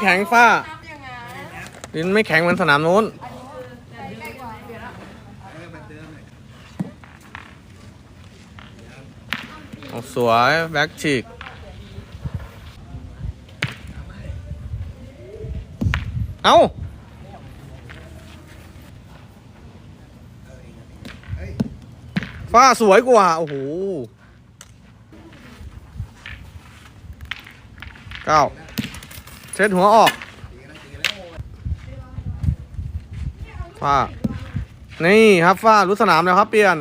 แข็งฟ้า ดินไม่แข็งเหมือนสนามนู้นโอ้สวย แบ็กฉีก เอ้าฟ้าสวยกว่า โอ้โหเก้า ช็ดหัวออกฟ้า นี่ครับฟ้ารู้สนามแล้วครับ เปลี่ยน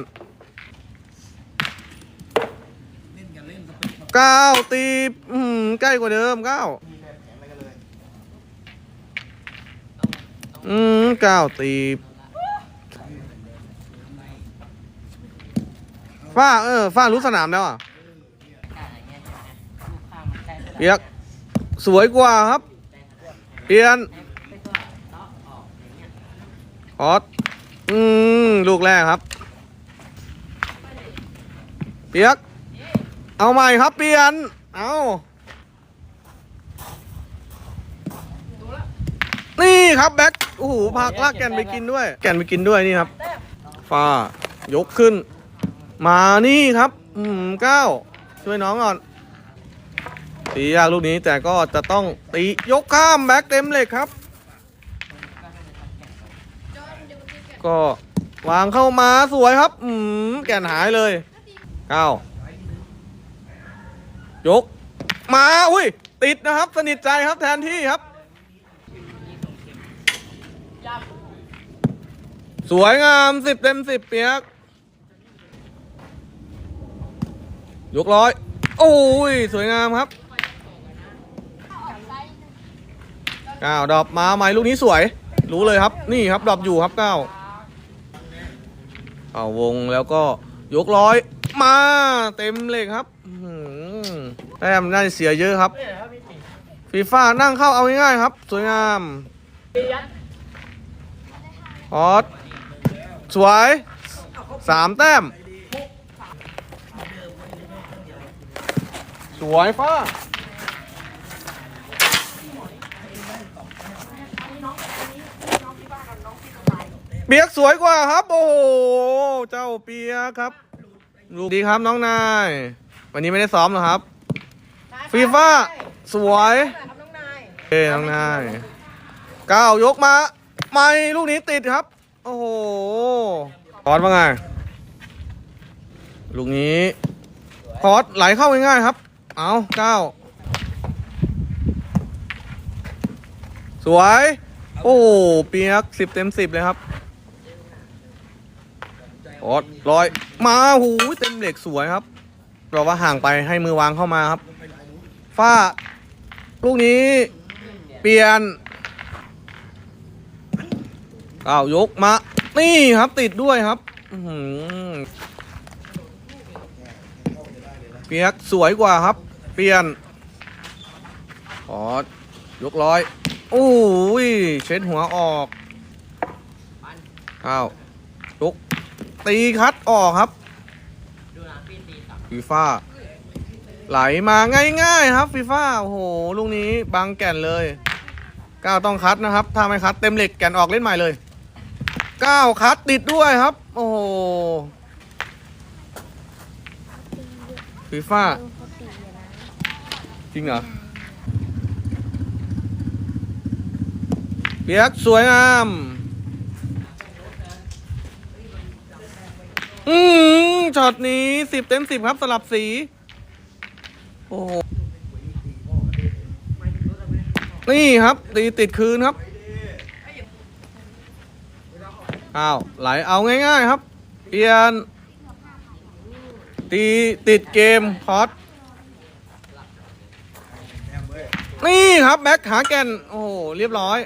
เก้าตีใกล้กว่าเดิมเก้าอืมเก้าตีฟ้าเออฟ้ารู้สนามแล้วอะเปียกสวยกว่าครับ เปลี่ยนพอดอืมลูกแรกครับ เปียก เอาใหม่ครับเปลี่ยน เอานี่ครับแบ็คโอ้โหพักลากแกนไปกินด้วย แกนไปกินด้วยนี่ครับฟ้ายกขึ้น มานี่ครับ อืมเก้าช่วยน้องก่อน ตียากลูกนี้แต่ก็จะต้องตียกข้ามแบ็คเต็มเล็กครับ ก็วางเข้ามาสวยครับ อืมแก่นหายเลยเก้ายก มาอุ้ย ติดนะครับ สนิทใจครับแทนที่ครับ สวยงามสิบเต็มสิบเปียกยกร้อย โอ้ย สวยงามครับเก้าดรอปมาใหม่ลูกนี้สวย รู้เลยครับ นี่ครับดรอปอยู่ครับก้าเอาวงแล้วก็ยกร้อย มาเต็มเลยครับแต้มน่าจะเสียเยอะครับ ฟีฟ่านั่งเข้าเอาง่ายๆครับ สวยงามฮอตสวยสามแต้ม สวยฟ้า เปียกสวยกว่าครับ โอ้โหเจ้าเปียกครับ ลูกดีครับน้องนาย วันนี้ไม่ได้ซ้อมเหรอครับ ฟีฟ่าสวยเอ้น้องนายก้าวยกมาไม่ลูกนี้ติดครับ โอ้โหพอดว่าไง ลูกนี้พอดไหลเข้าง่ายๆครับ เอาเก้าสวย โอ้โหเปียกสิบเต็มสิบเลยครับ โอดร้อย มาหูเต็มเหล็กสวยครับเราว่าห่างไปให้มือวางเข้ามาครับฝ้าลูกนี้ เปลี่ยนอ้าวยกมา นี่ครับติดด้วยครับเปียกสวยกว่าครับ เปลี่ยนขอยกร้อยโอ้ยเช็ดหัวออกอ้าวยก ตีคัดออกครับฟีฟ่าไหลมาง่ายๆครับฟีฟ่าโอ้โหลูกนี้บางแก่นเลยก้าวต้องคัดนะครับ ถ้าไม่คัดเต็มเหล็กแก่นออกเล่นใหม่เลยก้าวคัดติดด้วยครับ โอ้โหฟีฟ่าจริงเหรอเปียกสวยงาม อืมช็อตนี้สิบเต็มสิบครับสลับสี โอ้โหนี่ครับ ตีติดคืนครับ อ้าว ไหลเอาง่ายๆครับเปลี่ยน ตีติดเกมพอดนี่ครับ แบ็คหาแกน โอ้โห เรียบร้อย